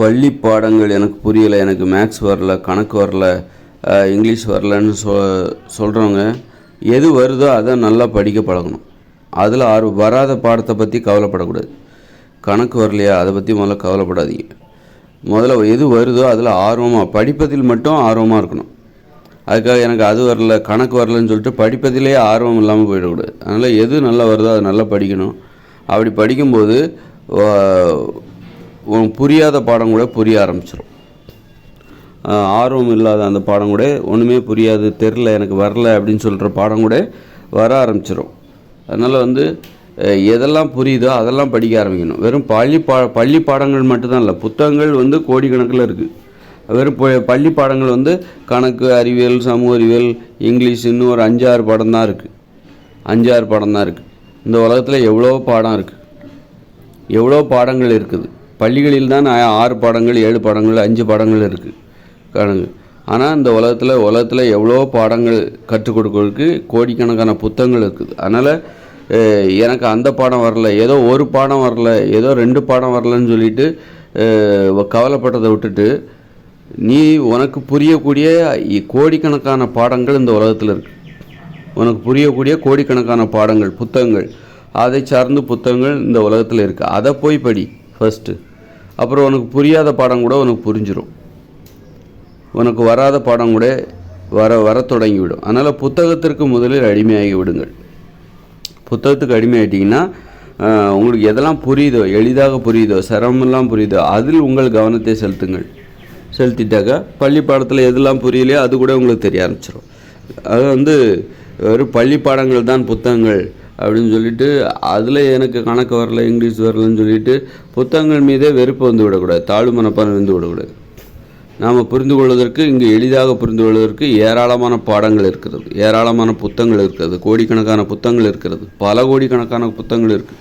பள்ளி பாடங்கள் எனக்கு புரியலை எனக்கு மேக்ஸ் வரல கணக்கு வரல இங்கிலீஷ் வரலன்னு சொ சொல்கிறவங்க எது வருதோ அதை நல்லா படிக்க பழகணும். அதில் ஆர்வம் வராத பாடத்தை பற்றி கவலைப்படக்கூடாது. கணக்கு வரலையா அதை பற்றி முதல்ல கவலைப்படாதீங்க. முதல்ல எது வருதோ அதில் ஆர்வமாக படிப்பதில் மட்டும் ஆர்வமாக இருக்கணும். அதுக்காக எனக்கு அது வரல கணக்கு வரலன்னு சொல்லிட்டு படிப்பதிலே ஆர்வம் இல்லாமல் போயிடக்கூடாது. அதனால் எது நல்லா வருதோ அதை நல்லா படிக்கணும். அப்படி படிக்கும்போது புரியாத பாடம் கூட புரிய ஆரம்பிச்சிடும் ஆர்வம் இல்லாத அந்த பாடம் கூட ஒன்றுமே புரியாது தெரில எனக்கு வரல அப்படின்னு சொல்கிற பாடம் கூட வர ஆரம்பிச்சிடும் அதனால் வந்து எதெல்லாம் புரியுதோ அதெல்லாம் படிக்க ஆரம்பிக்கணும். வெறும் பள்ளி பா பள்ளி பாடங்கள் மட்டும்தான் இல்லை புத்தகங்கள் வந்து கோடிக்கணக்கில் இருக்குது வெறும் பள்ளி பாடங்கள் வந்து கணக்கு அறிவியல் சமூக அறிவியல் இங்கிலீஷ் இன்னும் ஒரு அஞ்சாறு பாடம் தான் இருக்குது அஞ்சாறு பாடம் தான் இருக்குது இந்த உலகத்தில் எவ்வளோ பாடம் இருக்குது எவ்வளோ பாடங்கள் இருக்குது. பள்ளிகளில் தான் ஆறு பாடங்கள் ஏழு பாடங்கள் அஞ்சு பாடங்கள் இருக்குது காணுங்க. ஆனால் இந்த உலகத்தில் உலகத்தில் எவ்வளோ பாடங்கள் கற்றுக் கொடுக்கறதுக்கு கோடிக்கணக்கான புத்தகங்கள் இருக்குது. அதனால் எனக்கு அந்த பாடம் வரல ஏதோ ஒரு பாடம் வரல ஏதோ ரெண்டு பாடம் வரலன்னு சொல்லிட்டு கவலைப்பட்டதை விட்டுட்டு நீ உனக்கு புரியக்கூடிய கோடிக்கணக்கான பாடங்கள் இந்த உலகத்தில் இருக்குது உனக்கு புரியக்கூடிய கோடிக்கணக்கான பாடங்கள் புத்தகங்கள். அதை சார்ந்து புத்தகங்கள் இந்த உலகத்தில் இருக்குது அதை போய் படி ஃபஸ்ட்டு அப்புறம் உனக்கு புரியாத பாடம் கூட உனக்கு புரிஞ்சிடும் உனக்கு வராத பாடம் கூட வர வர தொடங்கிவிடும். அதனால் புத்தகத்திற்கு முதலில் அடிமையாகி விடுங்கள். புத்தகத்துக்கு அடிமையாயிட்டீங்கன்னா உங்களுக்கு எதெல்லாம் புரியுதோ எளிதாக புரியுதோ சிரமமெல்லாம் புரியுதோ அதில் உங்கள் கவனத்தை செலுத்துங்கள். செலுத்திட்டாக்கா பள்ளி பாடத்தில் எதெல்லாம் புரியலையோ அது கூட உங்களுக்கு தெரிய ஆரம்பிச்சிடும் அது வந்து வெறும் பள்ளி பாடங்கள் தான் புத்தகங்கள். அப்படின்னு சொல்லிட்டு அதில் எனக்கு கணக்கு வரல இங்கிலீஷ் வரலன்னு சொல்லிட்டு புத்தகங்கள் மீதே வெறுப்பு வந்து விடக்கூடாது தாழ்வு மனப்பான் வந்து விடக்கூடாது. நாம் புரிந்து கொள்வதற்கு இங்கு எளிதாக புரிந்து கொள்வதற்கு ஏராளமான பாடங்கள் இருக்கிறது ஏராளமான புத்தகங்கள் இருக்கிறது கோடிக்கணக்கான புத்தகங்கள் இருக்கிறது பல கோடிக்கணக்கான புத்தகங்கள் இருக்குது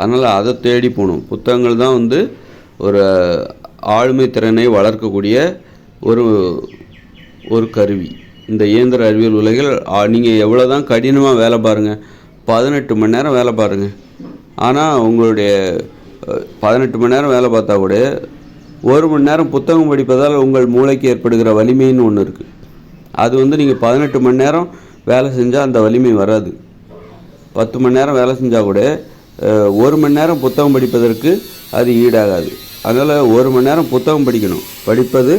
அதனால் அதை தேடி போகணும். புத்தகங்கள் தான் வந்து ஒரு ஆளுமை திறனை வளர்க்கக்கூடிய ஒரு ஒரு கருவி. இந்த இயந்திர அறிவியல் உலகில் நீங்கள் எவ்வளோ தான் கடினமாக வேலை பாருங்கள் பதினெட்டு மணி நேரம் வேலை பாருங்கள் ஆனால் உங்களுடைய பதினெட்டு மணி நேரம் வேலை பார்த்தா கூட ஒரு மணி நேரம் புத்தகம் படிப்பதால் உங்கள் மூளைக்கு ஏற்படுகிற வலிமைன்னு ஒன்று இருக்குது அது வந்து நீங்கள் பதினெட்டு மணி நேரம் வேலை செஞ்சால் அந்த வலிமை வராது. பத்து மணி நேரம் வேலை செஞ்சால் கூட ஒரு மணி நேரம் புத்தகம் படிப்பதற்கு அது ஈடாகாது. அதனால் ஒரு மணி நேரம் புத்தகம் படிக்கணும். படிப்பது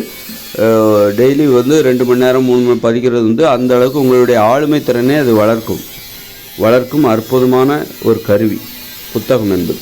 டெய்லி வந்து ரெண்டு மணி நேரம் மூணு மணி படிக்கிறது வந்து அந்த அளவுக்கு உங்களுடைய ஆளுமை திறனே அது வளர்க்கும். வளர்க்கும் அற்புதமான ஒரு கருவி புத்தகம் என்பது.